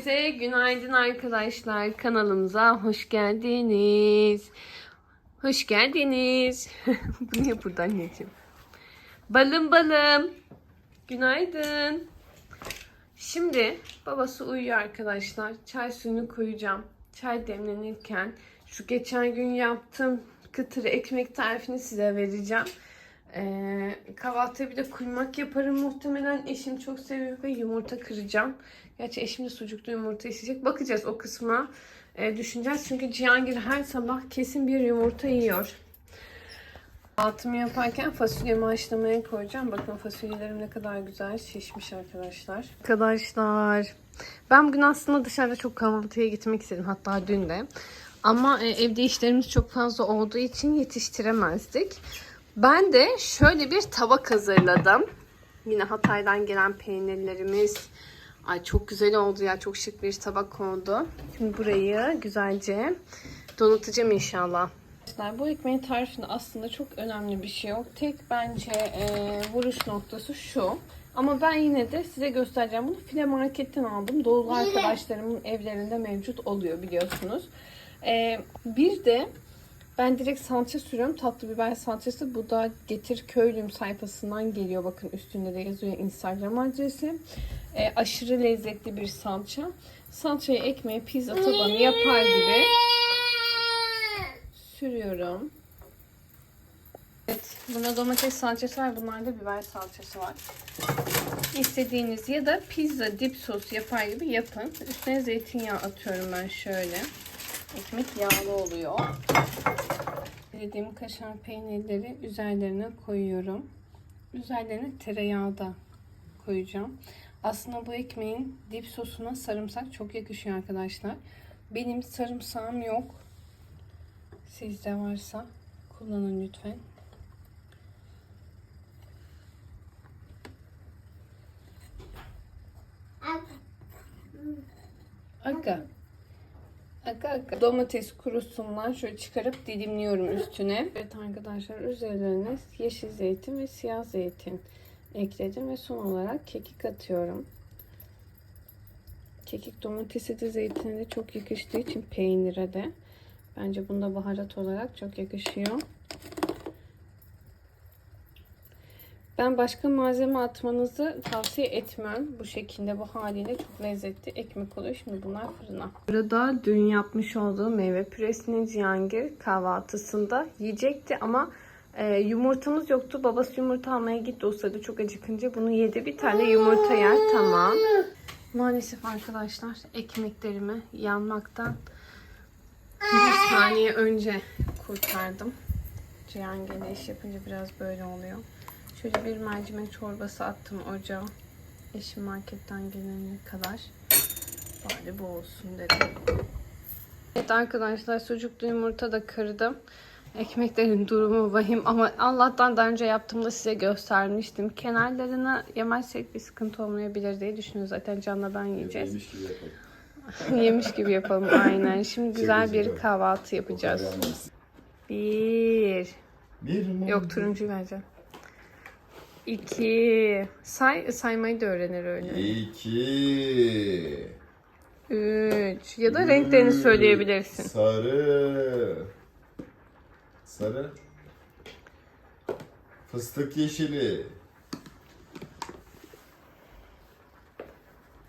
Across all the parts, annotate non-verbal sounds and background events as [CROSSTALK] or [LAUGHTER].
Herkese günaydın arkadaşlar. Kanalımıza hoş geldiniz. Hoş geldiniz. [LAUGHS] Bu niye burada anneciğim? Balım balım. Günaydın. Şimdi babası uyuyor arkadaşlar. Çay suyunu koyacağım. Çay demlenirken şu geçen gün yaptığım kıtır ekmek tarifini size vereceğim. Ee, kahvaltıya bir de kuymak yaparım muhtemelen. Eşim çok seviyor ve yumurta kıracağım. Gerçi eşim de sucuklu yumurta isteyecek. Bakacağız o kısma. Ee, düşüneceğiz. Çünkü Cihangir her sabah kesin bir yumurta yiyor. Altımı yaparken fasulyemi haşlamaya koyacağım. Bakın fasulyelerim ne kadar güzel şişmiş arkadaşlar. Arkadaşlar ben bugün aslında dışarıda çok kahvaltıya gitmek istedim. Hatta dün de. Ama e, evde işlerimiz çok fazla olduğu için yetiştiremezdik. Ben de şöyle bir tabak hazırladım. Yine Hatay'dan gelen peynirlerimiz. Ay çok güzel oldu ya. Çok şık bir tabak oldu. Şimdi burayı güzelce donatacağım inşallah. Arkadaşlar bu ekmeğin tarifinde aslında çok önemli bir şey yok. Tek bence e, vuruş noktası şu. Ama ben yine de size göstereceğim. Bunu file marketten aldım. Doğulu arkadaşlarımın evlerinde mevcut oluyor biliyorsunuz. E, bir de ben direkt salça sürüyorum. Tatlı biber salçası. Bu da Getir Köylüm sayfasından geliyor. Bakın üstünde de yazıyor Instagram adresi. E, aşırı lezzetli bir salça. Salçayı ekmeğe pizza tabanı yapar gibi sürüyorum. Evet, bunda domates salçası var. Bunlarda biber salçası var. İstediğiniz ya da pizza dip sos yapar gibi yapın. Üstüne zeytinyağı atıyorum ben şöyle. Ekmek yağlı oluyor. Dilediğim kaşar peynirleri üzerlerine koyuyorum. Üzerlerine tereyağı da koyacağım. Aslında bu ekmeğin dip sosuna sarımsak çok yakışıyor arkadaşlar. Benim sarımsağım yok. Sizde varsa kullanın lütfen. Aga. Aga aga. Domates kurusundan şöyle çıkarıp dilimliyorum üstüne. Evet arkadaşlar üzerlerine yeşil zeytin ve siyah zeytin ekledim ve son olarak kekik atıyorum. Kekik domatesi de zeytine de çok yakıştığı için peynire de. Bence bunda baharat olarak çok yakışıyor. Ben başka malzeme atmanızı tavsiye etmem. Bu şekilde bu haliyle çok lezzetli ekmek oluyor. Şimdi bunlar fırına. Burada dün yapmış olduğu meyve püresini Cihangir kahvaltısında yiyecekti ama e, yumurtamız yoktu. Babası yumurta almaya gitti o sırada çok acıkınca bunu yedi. Bir tane yumurta yer tamam. Maalesef arkadaşlar ekmeklerimi yanmaktan bir saniye önce kurtardım. Cihangir'le iş yapınca biraz böyle oluyor. Şöyle bir mercimek çorbası attım ocağa. Eşim marketten gelene kadar. Bari bu olsun dedim. Evet arkadaşlar sucuklu yumurta da kırdım. Ekmeklerin durumu vahim ama Allah'tan daha önce yaptığımda size göstermiştim. Kenarlarını yemezsek bir sıkıntı olmayabilir diye düşünüyoruz. Zaten Can'la ben yiyeceğiz. Yemiş gibi yapalım. [LAUGHS] Yemiş gibi yapalım aynen. Şimdi güzel bir kahvaltı yapacağız. Bir. Bir? Yok turuncu vereceğim. İki. Say, saymayı da öğrenir öyle. İki. Üç. Ya da renklerini Üç. söyleyebilirsin. Sarı. Sarı. Fıstık yeşili.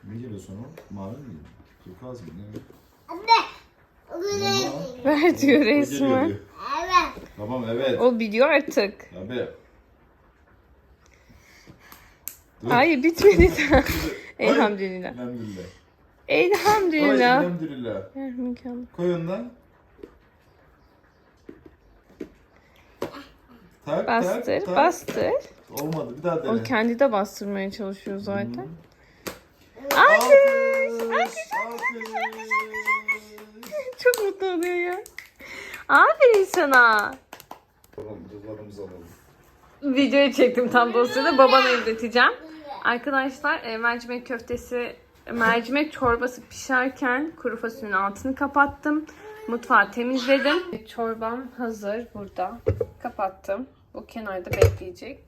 Ne geliyor sonra? Mavi mi? Turkuaz mı? Ne? Anne. Ver diyor resmen. Evet. Tamam evet. O biliyor artık. Tabii. Hayır bitmedi daha. Elhamdülillah. Elhamdülillah. Elhamdülillah. Elhamdülillah. Ver mükemmel. Koy ondan. Tak, Bastır, tak, tak. bastır. Olmadı. Bir daha dene. O kendi de bastırmaya çalışıyor zaten. Alkış. Alkış. Alkış. Çok mutlu oluyor ya. Aferin sana. Tamam, duzlarımızı alalım. Videoyu çektim tam da o sırada babana izleteceğim. Arkadaşlar e, mercimek köftesi, mercimek çorbası pişerken kuru fasulyenin altını kapattım. Mutfağı temizledim. Çorbam hazır burada. Kapattım. Bu kenarda bekleyecek.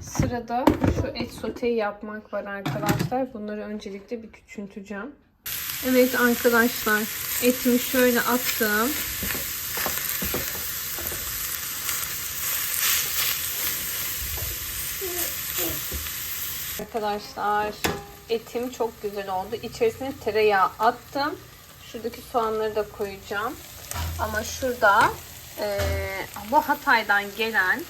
Sırada şu et soteyi yapmak var arkadaşlar. Bunları öncelikle bir küçülteceğim. Evet arkadaşlar etimi şöyle attım. Arkadaşlar etim çok güzel oldu. İçerisine tereyağı attım. Şuradaki soğanları da koyacağım. Ama şurada eee, bu Hatay'dan gelen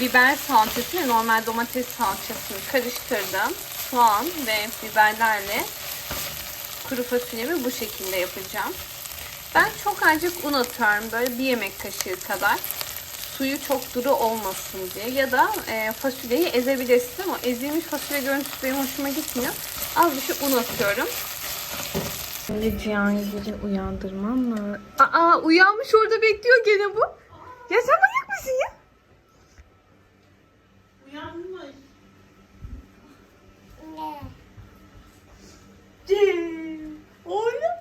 biber salçası ve normal domates salçasını karıştırdım. Soğan ve biberlerle kuru fasulyemi bu şekilde yapacağım. Ben çok azıcık un atıyorum. Böyle bir yemek kaşığı kadar. Suyu çok duru olmasın diye. Ya da e, fasulyeyi ezebilirsin ama ezilmiş fasulye görüntüsü benim hoşuma gitmiyor. Az bir şey un atıyorum. Şimdi Cihangir'i uyandırmam lazım. Aa uyanmış orada bekliyor gene bu. Ya sen manyak mısın ya? Uyanmış. Ne? Cem. Oğlum.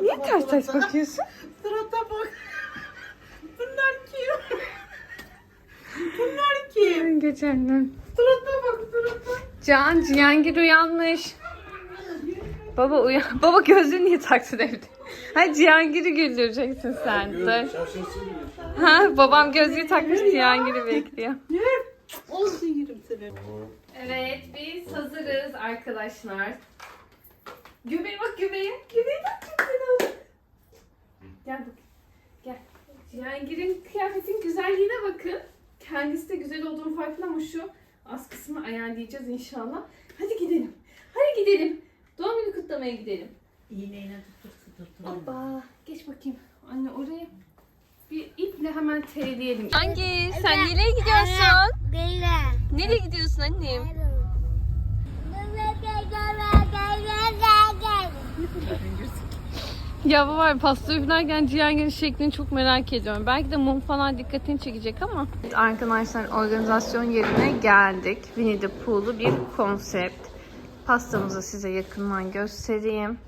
Niye ters ters bakıyorsun? Surata bak. Bunlar kim? Bunlar kim? Geçenler. Surata bak surata. Can, Cihangir uyanmış. Baba uyan. Baba gözlüğünü niye taktın evde? Ha Cihangir'i güldüreceksin sen. Dur. Ha babam gözlüğü takmış Cihangir'i bekliyor. Olsun yerim seni. Evet biz hazırız arkadaşlar. Göbeğe bak göbeğe. Göbeğe bak çok güzel oldu. Gel bak. Gel. Cihangir'in kıyafetin güzelliğine bakın. Kendisi de güzel olduğunu farkında ama şu az kısmı ayarlayacağız inşallah. Hadi gidelim. Hadi gidelim. Doğum günü kutlamaya gidelim. İğneyle tutur tutur. Hoppa. Geç bakayım. Anne oraya bir iple hemen tereleyelim. Hangi? Sen nereye gidiyorsun? Böyle. Nereye gidiyorsun annem? Ya baba pasta üflerken Cihangir'in şeklini çok merak ediyorum. Belki de mum falan dikkatini çekecek ama. Arkadaşlar organizasyon yerine geldik. Winnie the Pooh'lu bir konsept. Pastamızı size yakından göstereyim.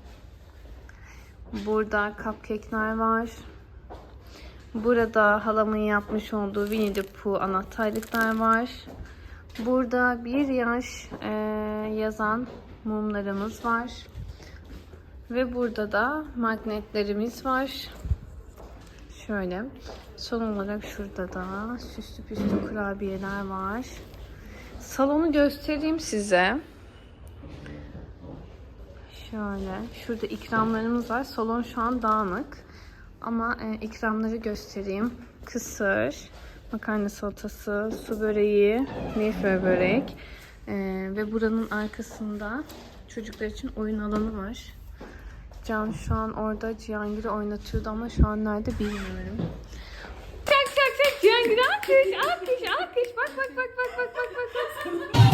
Burada cupcake'ler var. Burada halamın yapmış olduğu Winnie the Pooh anahtarlıklar var. Burada bir yaş eee, yazan mumlarımız var. Ve burada da magnetlerimiz var. Şöyle. Son olarak şurada da süslü püslü kurabiyeler var. Salonu göstereyim size. Şöyle. Şurada ikramlarımız var. Salon şu an dağınık. Ama e, ikramları göstereyim. Kısır, makarna salatası, su böreği, milföy börek. E, ve buranın arkasında çocuklar için oyun alanı var. Can şu an orada Cihangir'i oynatıyordu ama şu an nerede bilmiyorum. Tak tak tak Cihangir alkış alkış alkış bak bak bak bak bak bak bak.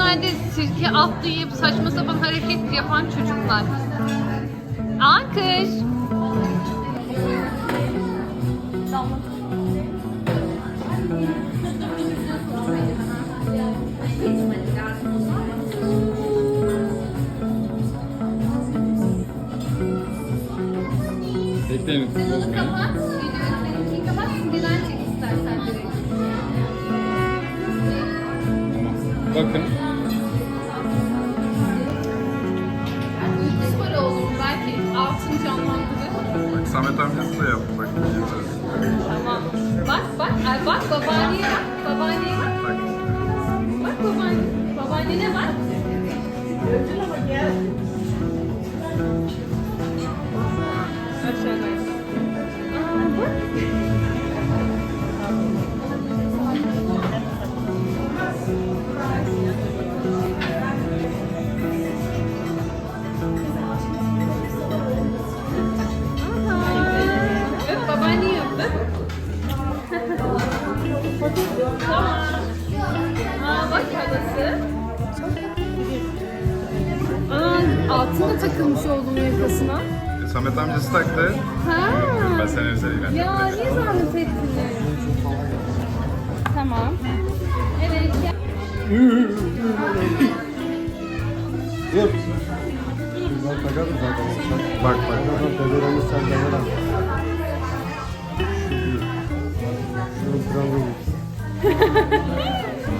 O düğünlerde sirke atlayıp saçma sapan hareket yapan çocuklar. Alkış. Bekleyin. 人真他妈贱！Samet amcası taktı. Ha. Ben seni özellikle. Ya niye zahmet ettiniz? Tamam. Evet. ya- Dur. Bunlar takarım zaten. Bak bak. Zaten bebeğimiz sen de kralı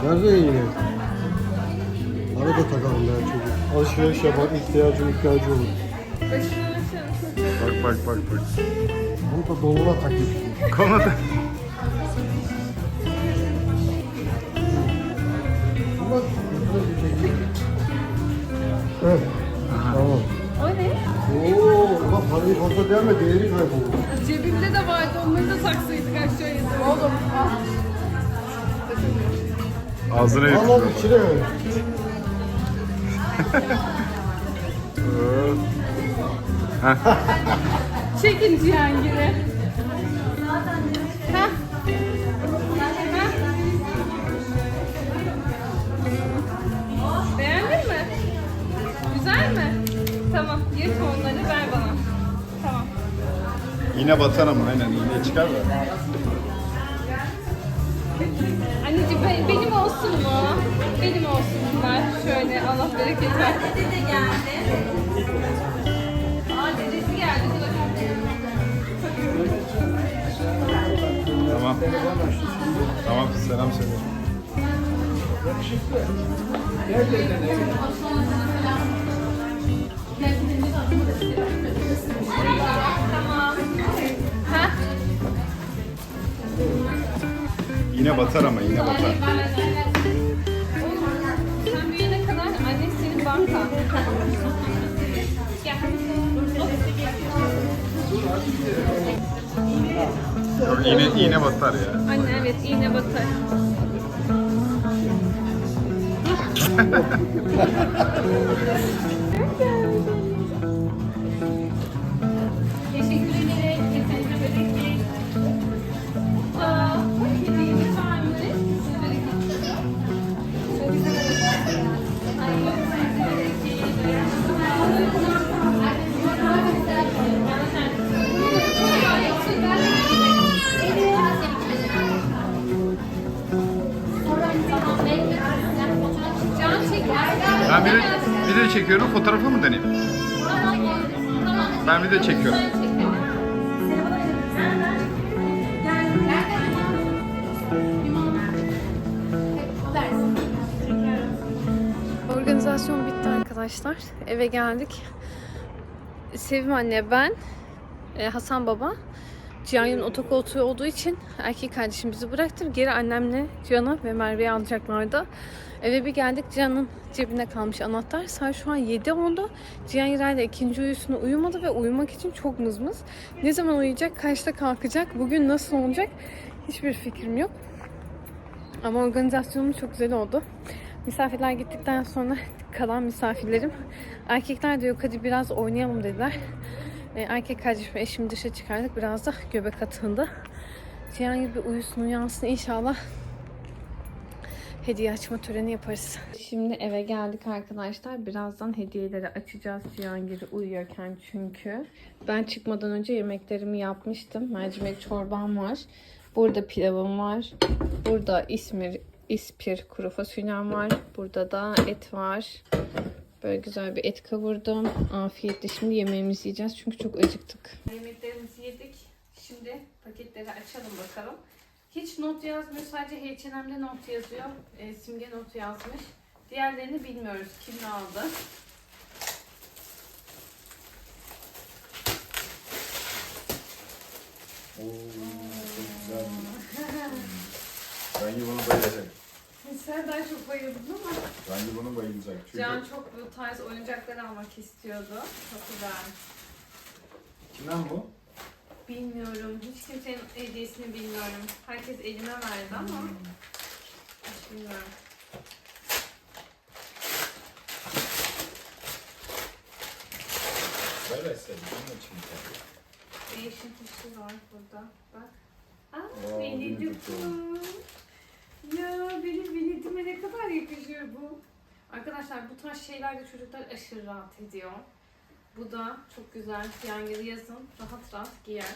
Nerede yine? Arada takalım ben çocuk. Alışveriş yapar, ihtiyacın ihtiyacı olur. Bak bak bak. Bunu da doluna takayım. Konuda. Evet. Tamam. O ne? Oo, bak parayı fazla değme, değeri kaybolur. Cebimde de vardı. Onları da taksaydık aşağıya. Oğlum. Ağzına Al yapıyor. al içine ver. Çekin Cihangir'i. Heh. Heh. Beğendin mi? Güzel mi? Tamam. Yırt onları ver bana. Tamam. İğne batar ama aynen iğne çıkar da. Anneciğim be- benim olsun mu? Benim olsun bunlar. Şöyle Allah bereket versin. Dede de geldi. Tamam. Tamam selam söyle. İğne batar ama iğne batar. Sen büyüyene kadar anne senin banka. Yok iğne, iğne batar ya. Anne evet iğne batar. [LAUGHS] Ben video, video çekiyorum fotoğrafı mı deneyim? Ben video çekiyorum. Organizasyon bitti arkadaşlar. Eve geldik. Sevim anne, ben, e, Hasan baba, Cihan'ın otokoltuğu olduğu için erkek kardeşim bizi bıraktı. Geri annemle Cihan'ı ve Merve'yi alacaklardı. Eve bir geldik. Cihan'ın cebinde kalmış anahtar. Saat şu an 7 oldu. Cihan İray'la ikinci uyusunu uyumadı ve uyumak için çok mızmız. Ne zaman uyuyacak, kaçta kalkacak, bugün nasıl olacak hiçbir fikrim yok. Ama organizasyonumuz çok güzel oldu. Misafirler gittikten sonra kalan misafirlerim erkekler diyor hadi biraz oynayalım dediler. Erkek kardeşim eşimi dışa çıkardık. Biraz da göbek atığında. Cihan gibi uyusun uyansın inşallah hediye açma töreni yaparız. Şimdi eve geldik arkadaşlar. Birazdan hediyeleri açacağız Cihangir'i uyuyorken çünkü. Ben çıkmadan önce yemeklerimi yapmıştım. Mercimek çorbam var. Burada pilavım var. Burada İsmir, ispir kuru fasulyem var. Burada da et var. Böyle güzel bir et kavurdum. Afiyetle şimdi yemeğimizi yiyeceğiz çünkü çok acıktık. Yemeklerimizi yedik. Şimdi paketleri açalım bakalım. Hiç not yazmıyor. Sadece H&M'de not yazıyor. E, simge not yazmış. Diğerlerini bilmiyoruz. Kim ne aldı? Oo, çok güzel. [LAUGHS] Cangi buna bayılacak. [LAUGHS] Sen daha çok bayıldın ama. Cangi buna bayılacak. Çünkü Can çok bu tarz oyuncakları almak istiyordu. Çok güzel. kimden bu? Bilmiyorum. Hiç kimsenin hediyesini bilmiyorum. Herkes elime verdi ama hiç bilmiyorum. Ver verseydim. Bunun için Değişik bir şey var burada. Bak. Aa, Aa, Pooh. Ya benim Winnie'ime ne kadar yakışıyor bu. Arkadaşlar bu tarz şeylerde çocuklar aşırı rahat ediyor. Bu da çok güzel. Yani yazın rahat rahat giyer.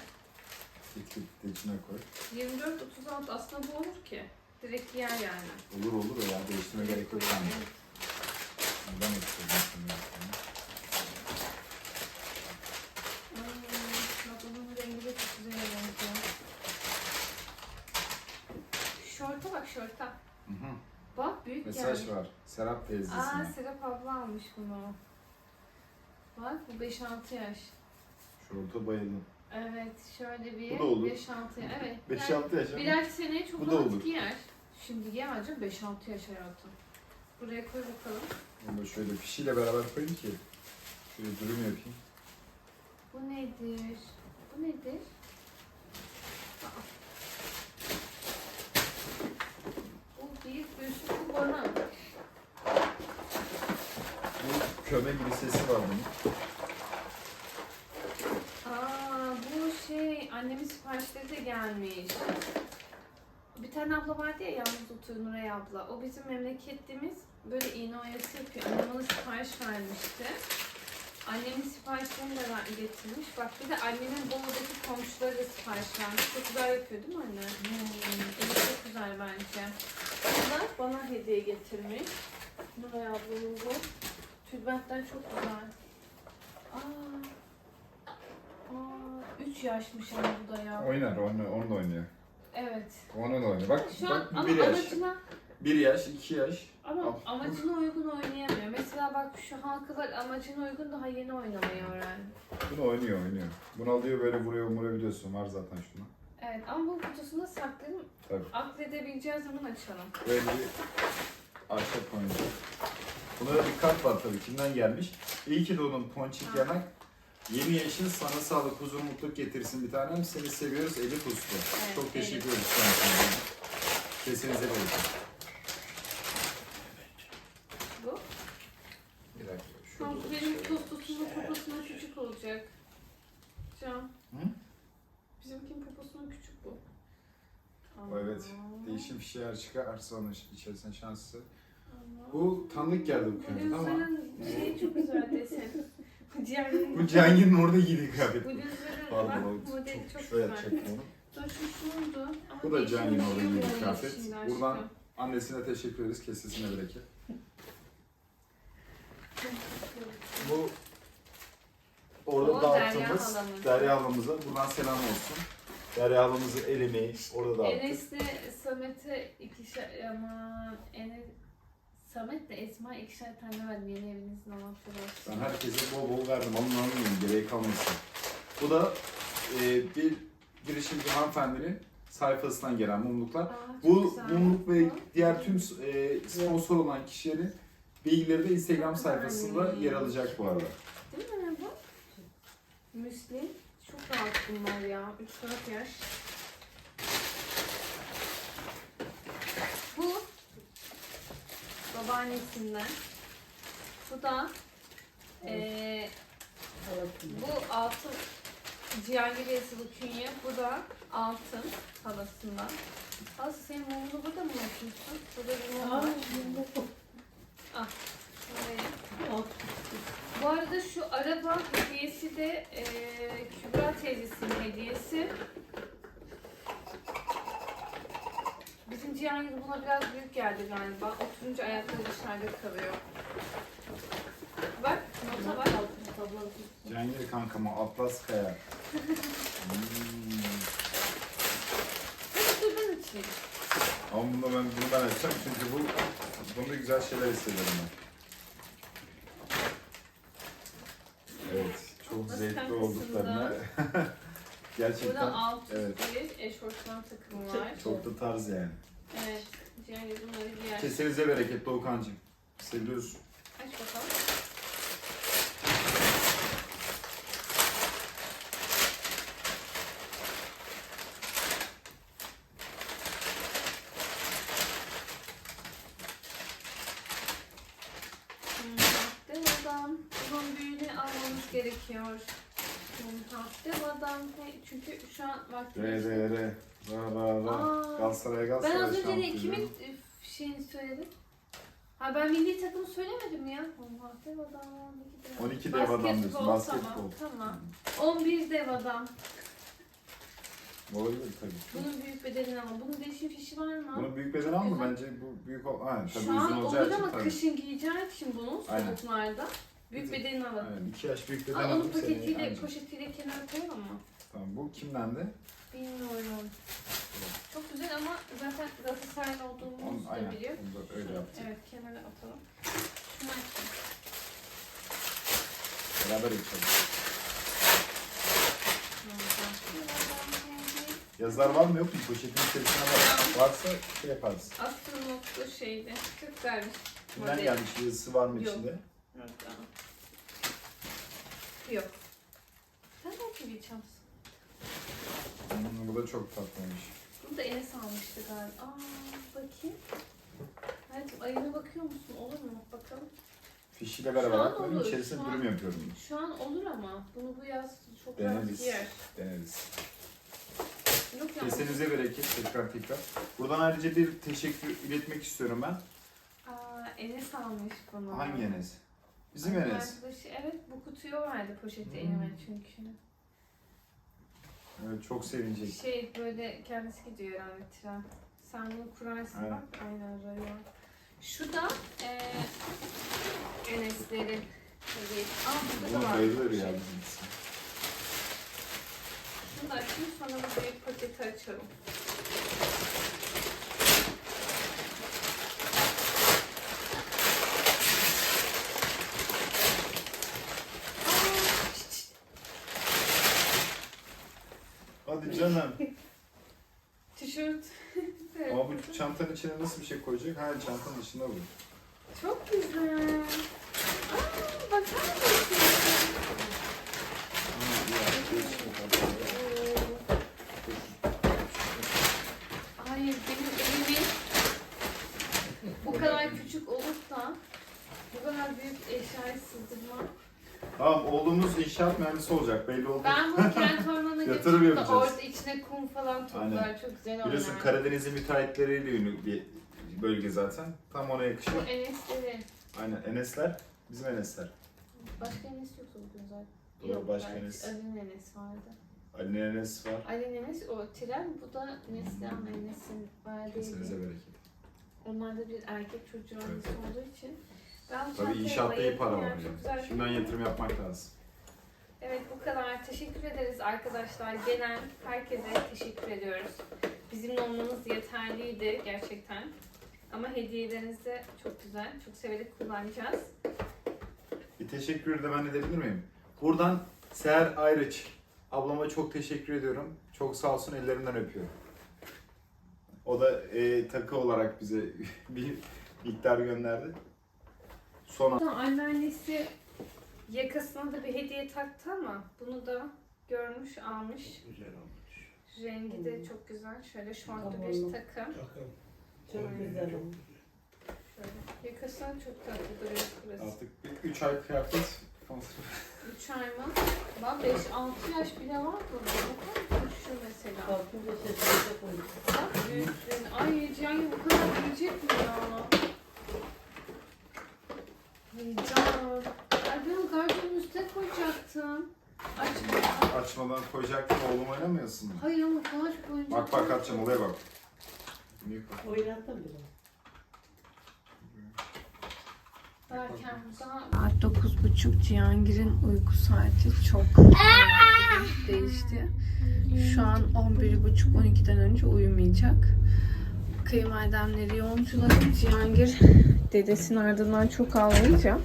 Git de içine koy. 24-36 aslında bu olur ki. Direkt giyer yani. Olur olur ya. Değiştirme gerek yok sanki. Ben istedim şimdi. Bak bunun rengi de çok güzel benziyor. Şorta bak şorta. Hı hı. Bak büyük Mesaj gelmiş. var. Serap Aa teyzesine. Serap abla almış bunu. Bak bu 5-6 yaş. Şorta bayıldım. Evet şöyle bir Bu da olur. 5-6 yaş. Evet. 5-6 yaş ama. Birer sene çok Bu da rahat olur. giyer. Şimdi giyemez canım 5-6 yaş hayatım. Buraya koy bakalım. Onu da şöyle fişiyle beraber koyayım ki. Şöyle dürüm yapayım. Bu nedir? Bu nedir? Aa. Bu bir üstü bu bana. Bu köme gibi sesi var bunun. Aa bu şey annemin siparişleri de gelmiş. Bir tane abla vardı ya yalnız oturuyor Nuray abla. O bizim memleketimiz böyle iğne oyası yapıyor. Annem ona sipariş vermişti. Annemin siparişlerini de ver- getirmiş. Bak bir de annemin Bolu'daki komşuları da sipariş vermiş. Çok güzel yapıyor değil mi anne? Evet çok güzel bence. Bu da bana hediye getirmiş. Nuray ablanın bu. Tülbentler çok güzel. Aa. Aa, 3 yaşmış ama bu da ya. Oynar, onu, onu da oynuyor. Evet. Onu da oynuyor. Bak, Şu an bak ama bir yaş. amacına Bir yaş, iki yaş. ama Al. amacına uygun oynayamıyor. Mesela bak şu halkalar amacına uygun daha yeni oynamayı öğrendi. Bunu oynuyor, oynuyor. Bunu alıyor böyle vuruyor, vuruyor biliyorsun. Var zaten şuna. Evet ama bu kutusunda saklayalım. Tabii. Akledebileceğiz zaman açalım. Böyle bir ahşap oyuncak. Buna da bir kart var tabii. Kimden gelmiş? İyi ki doğdun Ponçik. Yanak. Yeni yaşın sana sağlık, huzur, mutluluk getirsin bir tanem. Seni seviyoruz Elif Uslu. Evet, Çok teşekkür ederiz kendisine. Kesinize bereket. Bu. Bir dakika. An şurada benim şöyle. tostosunun poposundan küçük olacak. Can. Hı? Bizimkinin küçük bu. O evet. Aa. Değişim fişeğer çıkar sonra içerisine şanslı. Bu tanıdık geldi bu kıyafet ama. gözlerin şeyi çok güzel [LAUGHS] desen. Bu Cihangir'in Bu Cihangir'in orada giydiği kıyafet. Bu gözlerin Pardon bak o modeli çok, çok şuraya güzel. çektim onu. Dur şu. Ama Bu da değişik Cihangir'in bir orada şey giydiği kıyafet. şimdi Buradan annesine teşekkür ederiz. Kesesine bereket. Bu orada O dağıttığımız Derya halamıza buradan selam olsun. Derya halamızın el emeği orada dağıttık. Enes'le Samet'e ikişer aman Enes Samet de Esma ikişer tane verdim yeni evinizin anahtarı Ben olsun. herkese bol bol verdim. Alın almayın gereği kalmasın. Bu da e, bir girişimci hanımefendinin sayfasından gelen mumluklar. Aa, Bu güzel. mumluk ve diğer tüm e, sponsor olan kişilerin bilgileri de Instagram sayfasında yer alacak bu arada. Değil mi bu? Müsli. Çok rahat bunlar ya. 3-4 yaş. Babaannesinden. Bu da eee bu altın Cihangir yazılı künye. Bu da altın halasından. Halası senin mumunu burada mı yapıyorsun? Burada bir mum var. Şuraya. Bu arada şu araba hediyesi de eee Kübra teyzesinin hediyesi. Bizim Cihangir buna biraz büyük geldi galiba. Oturunca ayakları dışarıda kalıyor. Bak nota var. Cihangir kankama Atlas Kaya. Hmm. Açayım. Ama bunu ben, bunu ben açacağım çünkü bu bunda güzel şeyler hissediyorum ben. Evet, çok zevkli olduklarını [LAUGHS] gerçekten Burada alt üst evet. bir eşofman takımı var. çok da tarz yani. Evet. Cihangir bunları giyer. Kesenize bereket Doğukancığım. Seviyoruz. Aç bakalım. Hmm, Sahte adam. Bunun büyüğünü almamız gerekiyor. Hmm, Çünkü şu an Re vaktimiz... re re. Ra ra ra. Aa. Galatasaray Ben Galatasaray az önce de şampiyonu. kimin e, şeyini söyledim? Ha ben milli takımı söylemedim ya. Allah dev adam. 12 dev adam diyorsun, Basketbol. Tamam, tamam. 11 dev adam. Olabilir tabii. Bunun büyük bedelini ama. Bunun değişim fişi var mı? Bunun büyük bedeni Çok ama güzel. bence bu büyük ol... Ha, tabii Şu uzun an olacağı olur için ama tabii. kışın giyeceğin için bunu Aynen. soğuklarda. Büyük bedelini alalım. Aynen, 2 yaş büyük beden aldım seni. paketiyle, poşetiyle kenara koyalım mı? Tamam bu kimdendi? Bilmiyorum. Çok güzel ama zaten Galatasaraylı Onu, olduğumuzu da aynen. biliyor. Onu da öyle yaptık. Evet kenara atalım. Şunu açayım. Beraber yapalım. Yazılar var mı yok mu? Poşetin içerisine bak. Varsa şey yaparız. Astronotlu şeydi. Çok güzelmiş. Kimden Model. gelmiş yazısı var mı Yok. içinde? Yok. Yok. Sen bir çamsın. Hmm, bu da çok tatlıymış. Bunu da Enes almıştı galiba. Aa bakayım. Hayatım ayına bakıyor musun? Olur mu? Bakalım. Fişiyle Şu beraber an atlarım. olur, İçerisine şu an. dürüm yapıyorum. Şu an olur ama bunu bu yaz çok rahat Deneriz. giyer. Deneriz. Yok ya. Kesenize bereket tekrar tekrar. Buradan ayrıca bir teşekkür iletmek istiyorum ben. Aa, Enes almış bunu. Hangi Enes? Bizim Enes. Arkadaşı, evet bu kutuyu verdi poşeti Hmm. elime çünkü. Evet çok sevinecek. Şey böyle kendisi gidiyor herhalde tren. Sen bunu kurarsın Aynen. bak. Aynen rayıyor. Şu da eee Enes'lerin. Evet. Aa burada da Buna var. bayılır Şey. ya bizimkisi. Şunu da açayım sonra bu büyük paketi açalım. Aa, şşt, şşt. Hadi canım. [LAUGHS] Tişört. [LAUGHS] Ama bu çantanın içine nasıl bir şey koyacak? Ha çantanın dışında bu. Çok güzel. Aa, bakar mısın? Hayır benim evimin bu kadar küçük olup da bu kadar büyük eşyayı sığdırmak. Tamam oğlumuz inşaat mühendisi olacak belli oldu. Ben bunu kent ormanına [LAUGHS] Yatırım de yapacağız. orada kum falan toplar. Aynen. Çok güzel oynar. Biliyorsun Karadeniz'in müteahhitleriyle ünlü bir bölge zaten. Tam ona Bu yakışıyor. Enes'leri. Aynen Enesler. Bizim Enesler. Başka Enes yoksa bugün zaten. Doğru, başka belki Enes. Ali'nin Enes vardı. Ali Enes var. Ali Enes o tren, bu da Neslihan Enes'in Kesinize verdiği. bereket. Onlar da bir erkek çocuğu annesi olduğu için. Ben bu Tabii çantaya inşaatta iyi para var. ya, çok güzel. Şimdiden yatırım yapmak lazım. Evet bu kadar. Teşekkür ederiz arkadaşlar. Genel herkese teşekkür ediyoruz. Bizimle olmanız yeterliydi gerçekten. Ama hediyeleriniz de çok güzel. Çok severek kullanacağız. Bir teşekkür de ben edebilir miyim? Buradan Seher Ayrıç. Ablama çok teşekkür ediyorum. Çok sağ olsun ellerinden öpüyorum. O da e, takı olarak bize [LAUGHS] bir miktar gönderdi. Son Burada anneannesi yakasına da bir hediye taktı ama bunu da görmüş almış. Güzel olmuş. Rengi de çok güzel. Şöyle şortlu Tamam. bir takım. Bakın. Çok güzel olmuş. Şöyle. Yakasına çok tatlı duruyor burası. artık 3 ay kıyafet. 3 ay mı? Bak 5-6 yaş bile var burada. Bakar mısın şu mesela? Kalkınca sesimize koyduk. Bak büyüklüğünü. Ay Cihan bu kadar büyüyecek mi ya? Ay Gardırobun üstüne koyacaktım. Açma. Açmadan koyacaktım oğlum oynamıyorsun mu? Hayır ama kaç boyunca. Bak bak atacağım olaya bak. Büyük bak. Oynattım. Derken Saat 9.30 Cihangir'in uyku saati çok değişti. Şu an 11.30-12'den önce uyumayacak. Kayınvalidemleri yolculadım. Cihangir dedesinin ardından çok ağlayınca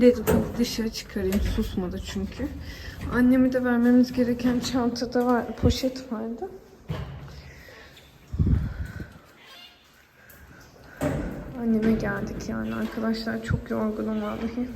Dedim dışarı çıkarayım. Susmadı çünkü. Annemi de vermemiz gereken çantada var, poşet vardı. Anneme geldik yani arkadaşlar çok yorgunum vallahi.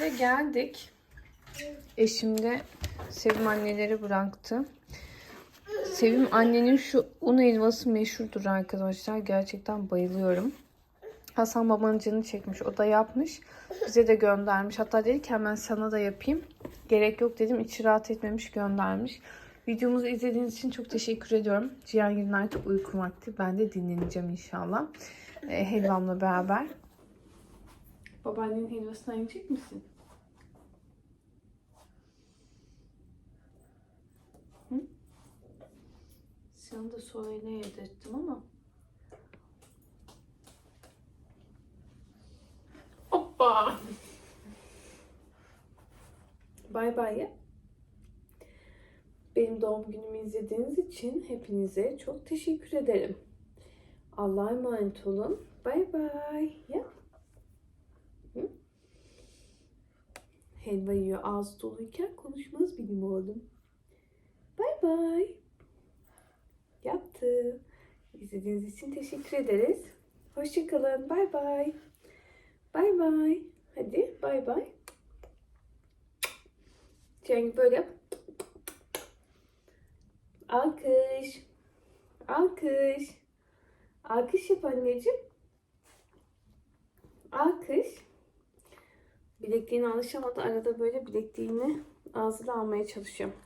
Evimize geldik. Eşim de Sevim anneleri bıraktı. Sevim annenin şu un helvası meşhurdur arkadaşlar. Gerçekten bayılıyorum. Hasan babanın canı çekmiş. O da yapmış. Bize de göndermiş. Hatta dedi ki hemen sana da yapayım. Gerek yok dedim. İçi rahat etmemiş göndermiş. Videomuzu izlediğiniz için çok teşekkür ediyorum. Cihangir'in artık uyku vakti. Ben de dinleneceğim inşallah. Ee, helvamla beraber. Babaannenin helvasından yiyecek misin? Sen de soğuyla yedirttim ama. Hoppa! Bay bay. Benim doğum günümü izlediğiniz için hepinize çok teşekkür ederim. Allah'a emanet olun. Bay bay. Ya. Helva yiyor ağzı doluyken konuşmaz benim oğlum. Bay bay. Yaptı. İzlediğiniz için teşekkür ederiz. Hoşçakalın. Bay bay. Bay bay. Hadi bay bay. Cengiz böyle yap. Alkış. Alkış. Alkış yap anneciğim. Alkış. Bilekliğine alışamadı. Arada böyle bilekliğini ağzına almaya çalışıyorum.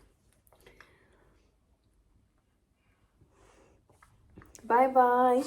Bye bye.